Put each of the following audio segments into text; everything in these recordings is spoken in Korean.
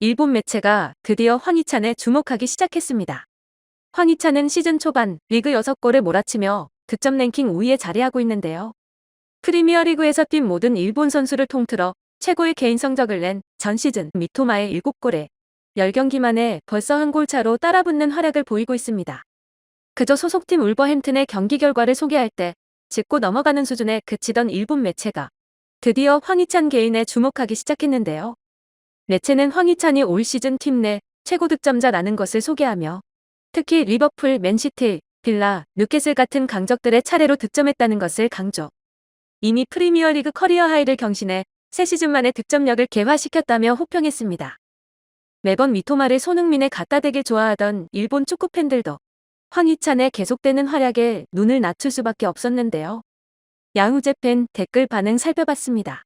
일본 매체가 드디어 황희찬에 주목하기 시작했습니다. 황희찬은 시즌 초반 리그 6골을 몰아치며 득점 랭킹 5위에 자리하고 있는데요. 프리미어리그에서 뛴 모든 일본 선수를 통틀어 최고의 개인 성적을 낸 전 시즌 미토마의 7골에 10경기 만에 벌써 한 골 차로 따라붙는 활약을 보이고 있습니다. 그저 소속팀 울버햄튼의 경기 결과를 소개할 때 짚고 넘어가는 수준에 그치던 일본 매체가 드디어 황희찬 개인에 주목하기 시작했는데요. 매체는 황희찬이 올 시즌 팀 내 최고 득점자라는 것을 소개하며 특히 리버풀, 맨시티, 빌라, 뉴캐슬 같은 강적들의 차례로 득점했다는 것을 강조. 이미 프리미어리그 커리어 하이를 경신해 새 시즌 만에 득점력을 개화시켰다며 호평했습니다. 매번 미토마를 손흥민에 갖다 대길 좋아하던 일본 축구 팬들도 황희찬의 계속되는 활약에 눈을 낮출 수밖에 없었는데요. 야후제 팬 댓글 반응 살펴봤습니다.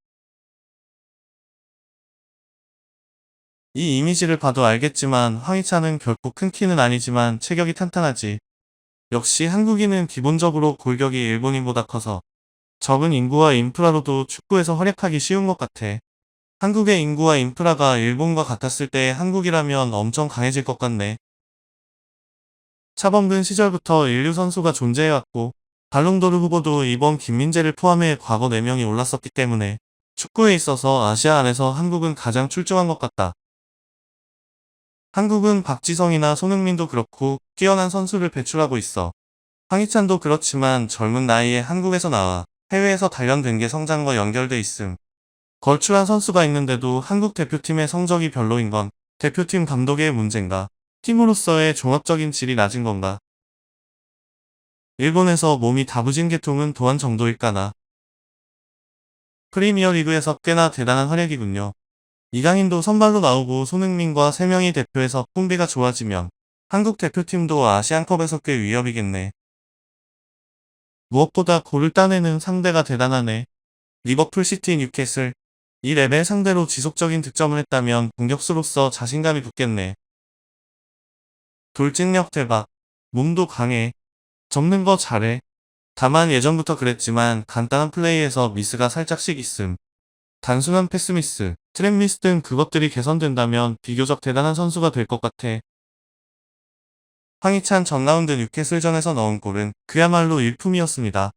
이 이미지를 봐도 알겠지만 황희찬은 결코 큰 키는 아니지만 체격이 탄탄하지. 역시 한국인은 기본적으로 골격이 일본인보다 커서 적은 인구와 인프라로도 축구에서 활약하기 쉬운 것 같아. 한국의 인구와 인프라가 일본과 같았을 때 한국이라면 엄청 강해질 것 같네. 차범근 시절부터 인류 선수가 존재해왔고 발롱도르 후보도 이번 김민재를 포함해 과거 4명이 올랐었기 때문에 축구에 있어서 아시아 안에서 한국은 가장 출중한 것 같다. 한국은 박지성이나 손흥민도 그렇고 뛰어난 선수를 배출하고 있어. 황희찬도 그렇지만 젊은 나이에 한국에서 나와 해외에서 단련된 게 성장과 연결돼 있음. 걸출한 선수가 있는데도 한국 대표팀의 성적이 별로인 건 대표팀 감독의 문제인가? 팀으로서의 종합적인 질이 낮은 건가? 일본에서 몸이 다부진 계통은 도한 정도일까나? 프리미어리그에서 꽤나 대단한 활약이군요. 이강인도 선발로 나오고 손흥민과 3명이 대표에서 콤비가 좋아지면 한국 대표팀도 아시안컵에서 꽤 위협이겠네. 무엇보다 골을 따내는 상대가 대단하네. 리버풀 시티 뉴캐슬. 이 레벨 상대로 지속적인 득점을 했다면 공격수로서 자신감이 붙겠네. 돌진력 대박. 몸도 강해. 접는 거 잘해. 다만 예전부터 그랬지만 간단한 플레이에서 미스가 살짝씩 있음. 단순한 패스 미스, 트랩 미스 등 그것들이 개선된다면 비교적 대단한 선수가 될 것 같아. 황희찬 전 라운드 뉴캐슬전에서 넣은 골은 그야말로 일품이었습니다.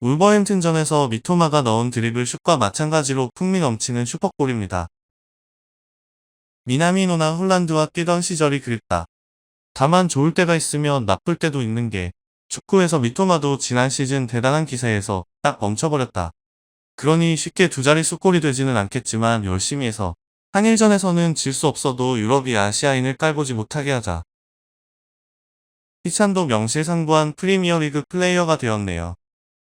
울버햄튼전에서 미토마가 넣은 드리블 슛과 마찬가지로 풍미 넘치는 슈퍼골입니다. 미나미노나 홀란드와 뛰던 시절이 그립다. 다만 좋을 때가 있으면 나쁠 때도 있는 게 축구에서 미토마도 지난 시즌 대단한 기세에서 딱 멈춰버렸다. 그러니 쉽게 두 자릿수 골이 되지는 않겠지만 열심히 해서 한일전에서는 질 수 없어도 유럽이 아시아인을 깔보지 못하게 하자. 희찬도 명실상부한 프리미어리그 플레이어가 되었네요.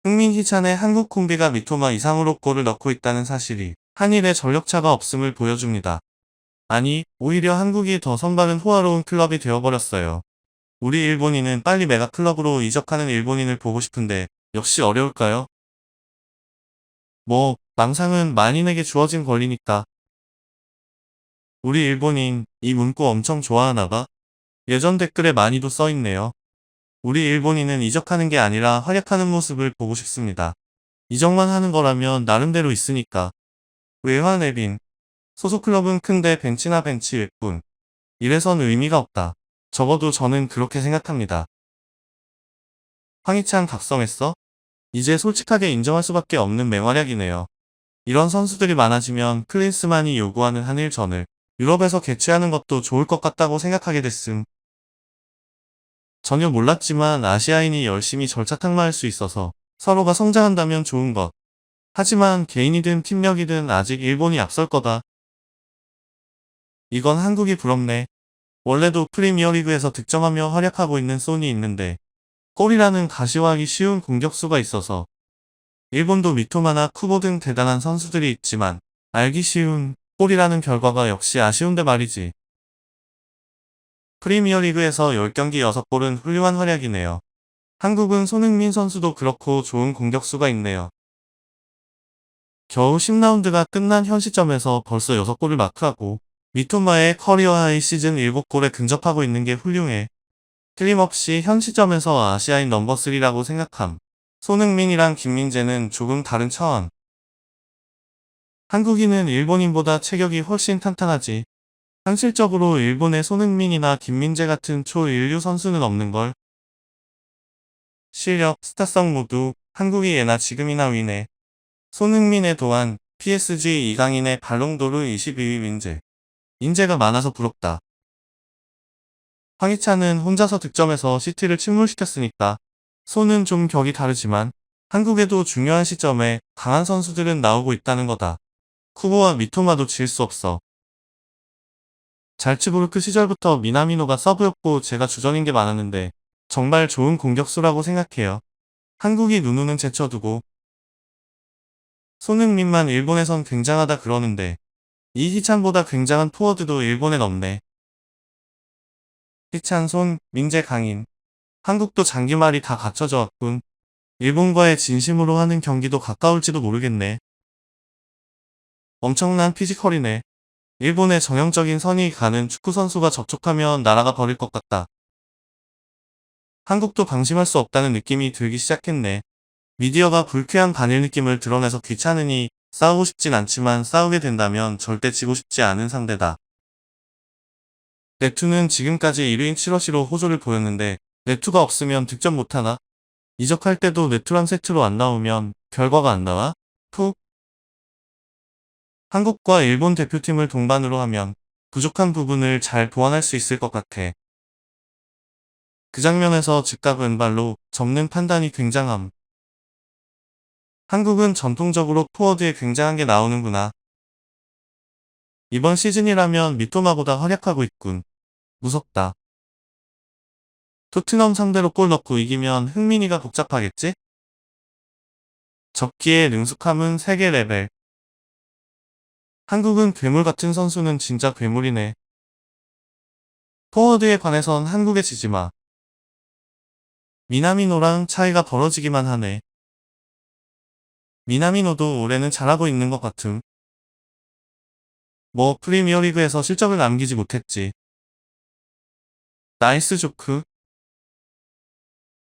흥민 희찬의 한국 콤비가 미토마 이상으로 골을 넣고 있다는 사실이 한일의 전력차가 없음을 보여줍니다. 아니, 오히려 한국이 더 선발은 호화로운 클럽이 되어버렸어요. 우리 일본인은 빨리 메가 클럽으로 이적하는 일본인을 보고 싶은데 역시 어려울까요? 뭐, 망상은 만인에게 주어진 권리니까. 우리 일본인 이 문구 엄청 좋아하나 봐. 예전 댓글에 많이도 써있네요. 우리 일본인은 이적하는 게 아니라 활약하는 모습을 보고 싶습니다. 이적만 하는 거라면 나름대로 있으니까. 외환 에빈. 소속 클럽은 큰데 벤치나 벤치 뿐. 이래선 의미가 없다. 적어도 저는 그렇게 생각합니다. 황희찬 각성했어? 이제 솔직하게 인정할 수밖에 없는 맹활약이네요. 이런 선수들이 많아지면 클린스만이 요구하는 한일전을 유럽에서 개최하는 것도 좋을 것 같다고 생각하게 됐음. 전혀 몰랐지만 아시아인이 열심히 절차탕마할 수 있어서 서로가 성장한다면 좋은 것. 하지만 개인이든 팀력이든 아직 일본이 앞설 거다. 이건 한국이 부럽네. 원래도 프리미어리그에서 득점하며 활약하고 있는 손이 있는데 골이라는 가시화하기 쉬운 공격수가 있어서 일본도 미토마나 쿠보 등 대단한 선수들이 있지만 알기 쉬운 골이라는 결과가 역시 아쉬운데 말이지. 프리미어리그에서 10경기 6골은 훌륭한 활약이네요. 한국은 손흥민 선수도 그렇고 좋은 공격수가 있네요. 겨우 10라운드가 끝난 현 시점에서 벌써 6골을 마크하고 미토마의 커리어 하이 시즌 7골에 근접하고 있는 게 훌륭해. 틀림없이 현 시점에서 아시아인 넘버3라고 생각함. 손흥민이랑 김민재는 조금 다른 차원. 한국인은 일본인보다 체격이 훨씬 탄탄하지. 현실적으로 일본의 손흥민이나 김민재 같은 초일류 선수는 없는걸. 실력, 스타성 모두 한국이 예나 지금이나 위네. 손흥민의 도안, PSG 이강인의 발롱도르 22위 민재. 인재가 많아서 부럽다. 황희찬은 혼자서 득점해서 시티를 침몰시켰으니까 손은 좀 격이 다르지만 한국에도 중요한 시점에 강한 선수들은 나오고 있다는 거다. 쿠보와 미토마도 질 수 없어. 잘츠부르크 시절부터 미나미노가 서브였고 제가 주전인 게 많았는데 정말 좋은 공격수라고 생각해요. 한국이 누누는 제쳐두고 손흥민만 일본에선 굉장하다 그러는데 이희찬보다 굉장한 포워드도 일본엔 없네. 희찬, 손, 민재, 강인. 한국도 장기말이 다 갖춰져 왔군. 일본과의 진심으로 하는 경기도 가까울지도 모르겠네. 엄청난 피지컬이네. 일본의 정형적인 선이 가는 축구 선수가 접촉하면 나라가 버릴 것 같다. 한국도 방심할 수 없다는 느낌이 들기 시작했네. 미디어가 불쾌한 반일 느낌을 드러내서 귀찮으니 싸우고 싶진 않지만 싸우게 된다면 절대 지고 싶지 않은 상대다. 네투는 지금까지 1위인 7러시로 호조를 보였는데 네투가 없으면 득점 못하나? 이적할 때도 네투랑 세트로 안 나오면 결과가 안 나와? 푹. 한국과 일본 대표팀을 동반으로 하면 부족한 부분을 잘 보완할 수 있을 것 같아. 그 장면에서 즉각 왼발로 접는 판단이 굉장함. 한국은 전통적으로 포워드에 굉장한 게 나오는구나. 이번 시즌이라면 미토마보다 활약하고 있군. 무섭다. 토트넘 상대로 골 넣고 이기면 흥민이가 복잡하겠지? 적기에 능숙함은 세계 레벨. 한국은 괴물 같은 선수는 진짜 괴물이네. 포워드에 관해선 한국에 지지 마. 미나미노랑 차이가 벌어지기만 하네. 미나미노도 올해는 잘하고 있는 것 같음. 뭐 프리미어리그에서 실적을 남기지 못했지. 나이스 조크.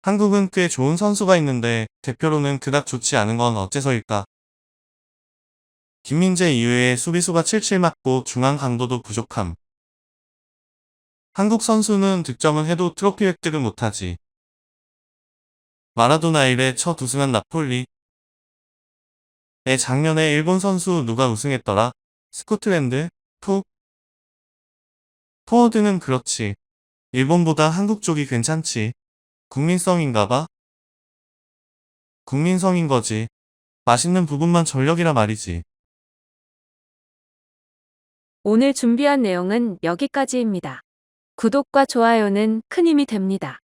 한국은 꽤 좋은 선수가 있는데 대표로는 그닥 좋지 않은 건 어째서일까? 김민재 이외에 수비수가 77 맞고 중앙 강도도 부족함. 한국 선수는 득점은 해도 트로피 획득을 못하지. 마라도나 일에 첫 우승한 나폴리. 에 작년에 일본 선수 누가 우승했더라? 스코틀랜드? 푹. 포워드는 그렇지. 일본보다 한국 쪽이 괜찮지. 국민성인가봐? 국민성인 거지. 맛있는 부분만 전력이라 말이지. 오늘 준비한 내용은 여기까지입니다. 구독과 좋아요는 큰 힘이 됩니다.